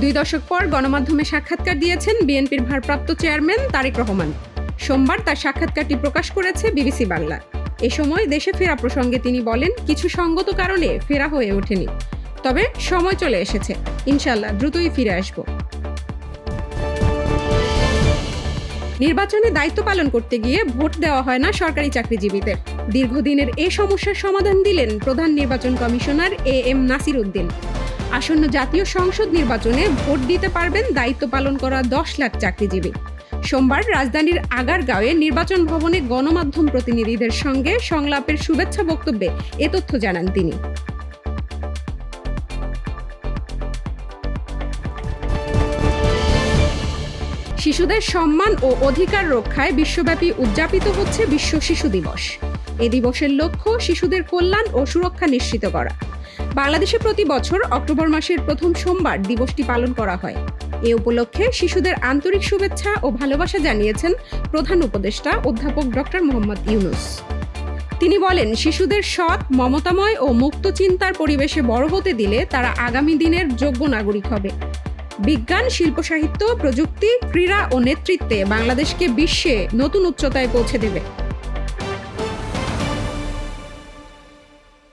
দুই দশক পর গণমাধ্যমে সাক্ষাৎকার দিয়েছেন বিএনপির ভারপ্রাপ্ত চেয়ারম্যান তারেক রহমান। সোমবার তার সাক্ষাৎকারটি প্রকাশ করেছে বিবিসি বাংলা। এ সময় দেশে ফেরা প্রসঙ্গে তিনি বলেন, কিছু সঙ্গত কারণে ফেরা হয়ে ওঠেনি। তবে সময় চলে এসেছে। ইনশাল্লাহ দ্রুতই ফিরে আসব। নির্বাচনে দায়িত্ব পালন করতে গিয়ে ভোট দেওয়া হয় না সরকারি চাকরিজীবীদের। দীর্ঘদিনের এ সমস্যার সমাধান দিলেন প্রধান নির্বাচন commissioner A M Nasir Uddin. আসন্ন জাতীয় সংসদ নির্বাচনে ভোট দিতে পারবেন দায়িত্ব পালন করা দশ লাখ চাকরিজীবী। সোমবার রাজধানীর আগারগাঁওয়ে নির্বাচন ভবনে গণমাধ্যম প্রতিনিধিদের সঙ্গে সংলাপের শুভেচ্ছা বক্তব্যে এ তথ্য জানান তিনি। শিশুদের সম্মান ও অধিকার রক্ষায় বিশ্বব্যাপী উদযাপিত হচ্ছে বিশ্ব শিশু দিবস। এ দিবসের লক্ষ্য শিশুদের কল্যাণ ও সুরক্ষা নিশ্চিত করা। বাংলাদেশে প্রতি বছর অক্টোবর মাসের প্রথম সোমবার দিবসটি পালন করা হয়। এ উপলক্ষে শিশুদের আন্তরিক শুভেচ্ছা ও ভালোবাসা জানিয়েছেন প্রধান উপদেষ্টা অধ্যাপক ডক্টর মোহাম্মদ ইউনুস। তিনি বলেন, শিশুদের সৎ, মমতাময় ও মুক্ত চিন্তার পরিবেশে বড় হতে দিলে তারা আগামী দিনের যোগ্য নাগরিক হবে। বিজ্ঞান, শিল্প, সাহিত্য, প্রযুক্তি, ক্রীড়া ও নেতৃত্বে বাংলাদেশকে বিশ্বে নতুন উচ্চতায় পৌঁছে দেবে।